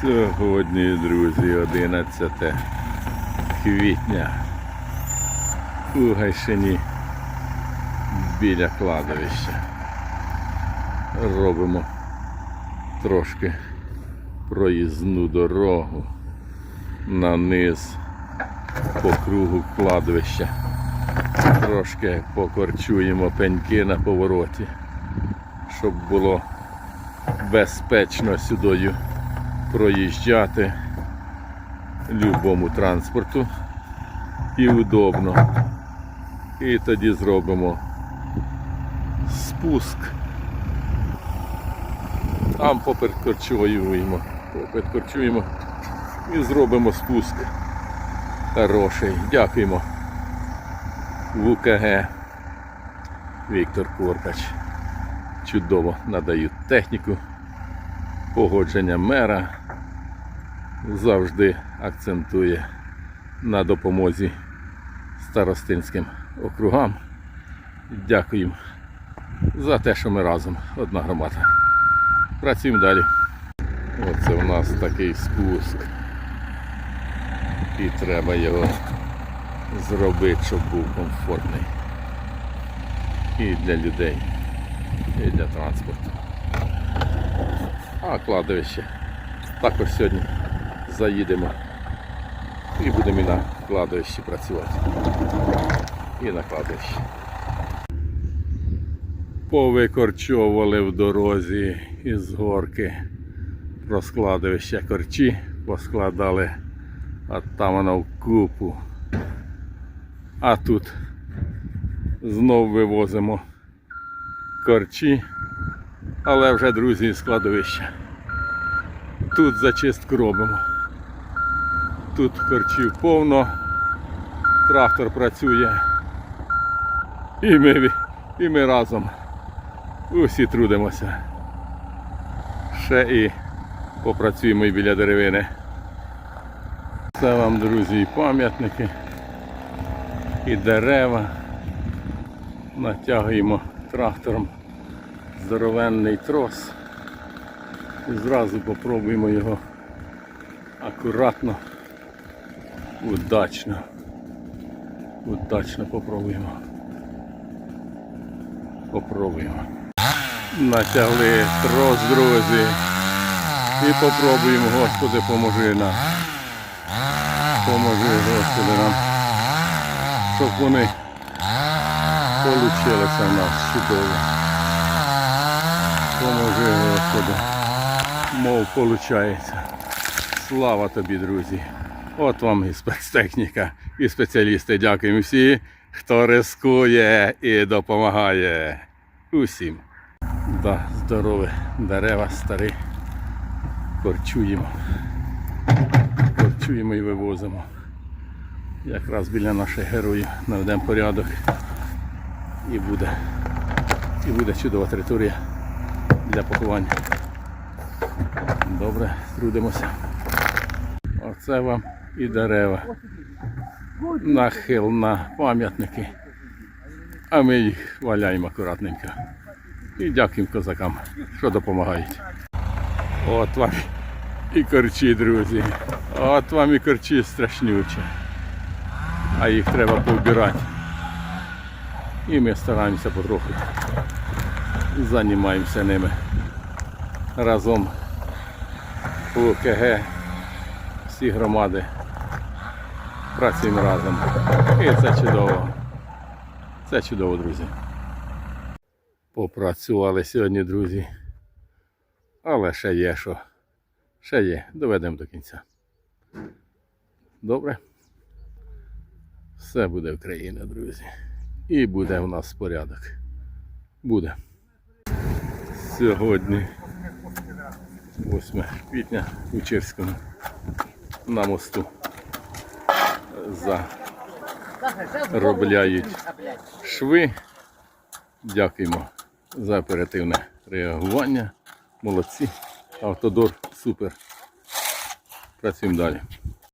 Сьогодні, друзі, 11 квітня у Гайшині біля кладовища. Робимо трошки проїзну дорогу на низ по кругу кладовища. Трошки покорчуємо пеньки на повороті, щоб було безпечно сюдою проїжджати любому транспорту і удобно. І тоді зробимо спуск. Там попередкорчуємо, попередкорчуємо і зробимо спуск. Хороший. Дякуємо. ВКГ Віктор Корпач. Чудово надають техніку погодження мера завжди акцентує на допомозі старостинським округам. Дякую за те, що ми разом одна громада. Працюємо далі. Оце у нас такий спуск. І треба його зробити, щоб був комфортний. І для людей, і для транспорту. А кладовище. Також сьогодні заїдемо і будемо і на кладовищі працювати. І на кладовищі. Повикорчовували в дорозі із горки про складовище корчі, поскладали, а там воно в купу. А тут знов вивозимо корчі але вже друзі з кладовища. Тут зачистку робимо. Тут корчів повно, трактор працює. І ми, і ми разом усі трудимося. Ще і попрацюємо і біля деревини. Це вам, друзі, і пам'ятники, і дерева. Натягуємо трактором здоровенний трос. І зразу попробуємо його акуратно, удачно. Удачно попробуємо. Попробуємо. Натягли трос, друзі. І попробуємо, Господи, поможи нам. Поможи, Господи, нам. Щоб вони получилися в нас чудово. Поможи, Господи. Мов получається. Слава тобі, друзі. От вам і спецтехніка, і спеціалісти. Дякуємо всі, хто рискує і допомагає. Усім. Да, здорові дерева старі. Корчуємо. Корчуємо і вивозимо. Якраз біля наших героїв наведемо порядок. І буде, і буде чудова територія для поховання. Добре, трудимося. Оце вам і дерева. Нахил на пам'ятники. А ми їх валяємо акуратненько. І дякуємо козакам, що допомагають. От вам і корчі, друзі. От вам і корчі страшнючі. А їх треба повбирати. І ми стараємося потроху займаємося ними разом у ОКГ, всі громади. Працюємо разом. І це чудово. Це чудово, друзі. Попрацювали сьогодні, друзі. Але ще є що. Ще є. Доведемо до кінця. Добре? Все буде Україна, друзі. І буде у нас порядок. Буде. Сьогодні 8 квітня у Черському на мосту заробляють шви. Дякуємо за оперативне реагування. Молодці. Автодор супер. Працюємо далі.